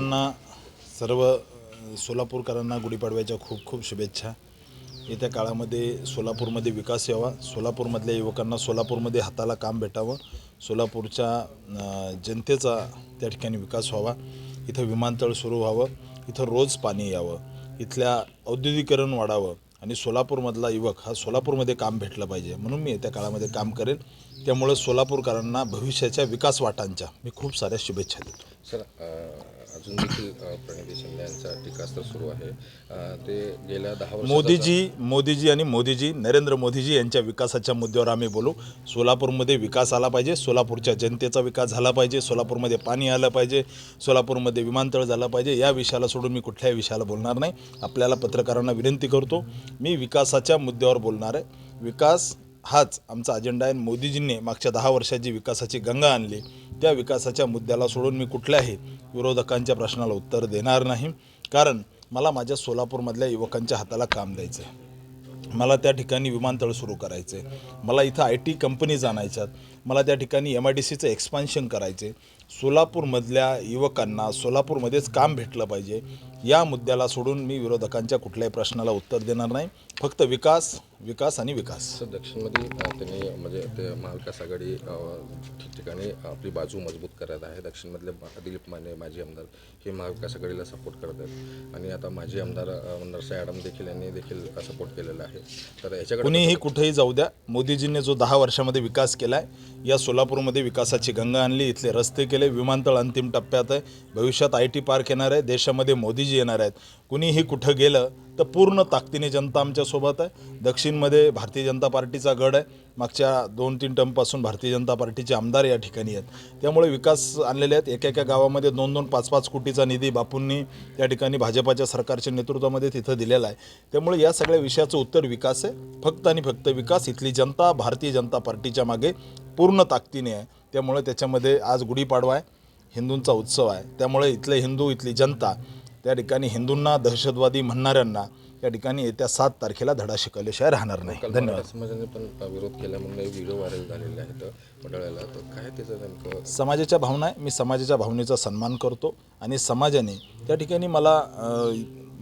सर्वांना सर्व सोलापूरकरांना गुढीपाडव्याच्या खूप खूप शुभेच्छा. येत्या काळामध्ये सोलापूरमध्ये विकास यावा. सोलापूरमधल्या युवकांना सोलापूरमध्ये हाताला काम भेटावं. सोलापूरच्या जनतेचा त्या ठिकाणी विकास व्हावा. इथं विमानतळ सुरू व्हावं. इथं रोज पाणी यावं. इथल्या औद्योगिकरण वाढावं. आणि सोलापूरमधला युवक हा सोलापूरमध्ये काम भेटलं पाहिजे. म्हणून मी येत्या काळामध्ये काम करेन. त्यामुळं सोलापूरकरांना भविष्याच्या विकास वाटांच्या मी खूप साऱ्या शुभेच्छा देतो. सर अजून देखील प्रणिती शिंदे यांचा टीकास्त्र सुरू आहे. ते गेल्या दहा वर्ष मोदीजी मोदीजी आणि मोदीजी नरेंद्र मोदीजी यांच्या विकासाच्या मुद्द्यावर आम्ही बोलू. सोलापूरमध्ये विकास आला पाहिजे सोलापूरच्या जनतेचा विकास झाला पाहिजे सोलापूरमध्ये पाणी आलं पाहिजे सोलापूरमध्ये विमानतळ झालं पाहिजे या विषयाला सोडून मी कुठल्याही विषयाला बोलणार नाही. आपल्याला पत्रकारांना विनंती करतो मी विकासाच्या मुद्द्यावर बोलणार आहे. विकास हाच आमचा अजेंडा आहे. मोदीजींनी मागच्या दहा वर्षात विकासाची गंगा आणली त्या विकासाच्या मुद्द्याला सोडून मी कुठल्याही विरोधकांच्या प्रश्नाला उत्तर देणार नाही. कारण मला माझ्या सोलापूरमधल्या युवकांच्या हाताला काम द्यायचं आहे मला त्या ठिकाणी विमानतळ सुरू करायचं आहे मला इथं आय टी कंपनीज आणायच्यात. मला त्या ठिकाणी एम आय डी सीचं एक्सपान्शन करायचे सोलापूरमधल्या युवकांना सोलापूरमध्येच काम भेटलं पाहिजे या मुद्द्याला सोडून मी विरोधकांच्या कुठल्याही प्रश्नाला उत्तर देणार नाही. फक्त विकास विकास आणि विकास. दक्षिणमध्ये त्यांनी म्हणजे ते महाविकास आघाडी ठिकठिकाणी आपली बाजू मजबूत करत आहे. दक्षिणमधले दिलीप माने माजी आमदार हे महाविकास आघाडीला सपोर्ट करत आहेत. आणि आता माजी आमदार अ, नरसाई आडम देखील यांनी देखील सपोर्ट केलेला आहे. तर याच्याकडे कुणीही कुठेही जाऊ द्या. मोदीजींनी जो दहा वर्षामध्ये विकास केला आहे या सोलापूरमध्ये विकासाची गंगा आणली इथले रस्ते केले विमानतळ अंतिम टप्प्यात आहे. भविष्यात आय टी पार्क येणार आहे. देशामध्ये मोदीजी येणार आहेत. कुणीही कुठं गेलं तर पूर्ण ताकदीने जनता आमच्यासोबत आहे. दक्षिणमध्ये भारतीय जनता पार्टीचा गड आहे. मागच्या दोन तीन टर्मपासून भारतीय जनता पार्टीचे आमदार या ठिकाणी आहेत. त्यामुळे विकास आणलेले आहेत. एका एका गावामध्ये दोन दोन पाच पाच कोटीचा निधी बापूंनी त्या ठिकाणी भाजपाच्या सरकारच्या नेतृत्वामध्ये तिथं दिलेला आहे. त्यामुळे या सगळ्या विषयाचं उत्तर विकास आहे. फक्त आणि फक्त विकास. इथली जनता भारतीय जनता पार्टीच्या मागे पूर्ण ताकदीने आहे. त्यामुळे त्याच्यामध्ये आज गुढीपाडवा आहे हिंदूंचा उत्सव आहे. त्यामुळे इथले हिंदू इथली जनता त्या ठिकाणी हिंदूंना दहशतवादी म्हणणाऱ्यांना त्या ठिकाणी येत्या सात तारखेला धडा शिकवल्याशिवाय राहणार नाही. धन्यवाद. समाजाने पण विरोध केला म्हणून व्हिडिओ व्हायरल झालेले आहेत मंडळाला. तर काय त्याचं नेमकं? समाजाच्या भावना आहे. मी समाजाच्या भावनेचा सन्मान करतो आणि समाजाने त्या ठिकाणी मला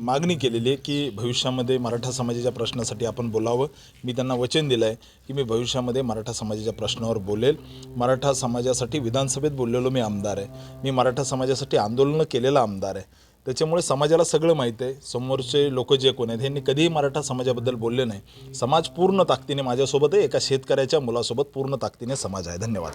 मागणी केलेली आहे की भविष्यामध्ये मराठा समाजाच्या प्रश्नासाठी आपण बोलावं. मी त्यांना वचन दिलं आहे की मी भविष्यामध्ये मराठा समाजाच्या प्रश्नावर बोलेल. मराठा समाजासाठी विधानसभेत बोललेलो मी आमदार आहे. मी मराठा समाजासाठी आंदोलनं केलेला आमदार आहे. त्याच्यामुळे समाजाला सगळं माहीत आहे. समोरचे लोक जे कोण आहेत ह्यांनी कधीही मराठा समाजाबद्दल बोलले नाही. समाज पूर्ण ताकदीने माझ्यासोबत आहे एका शेतकऱ्याच्या मुलासोबत पूर्ण ताकदीने समाज आहे. धन्यवाद.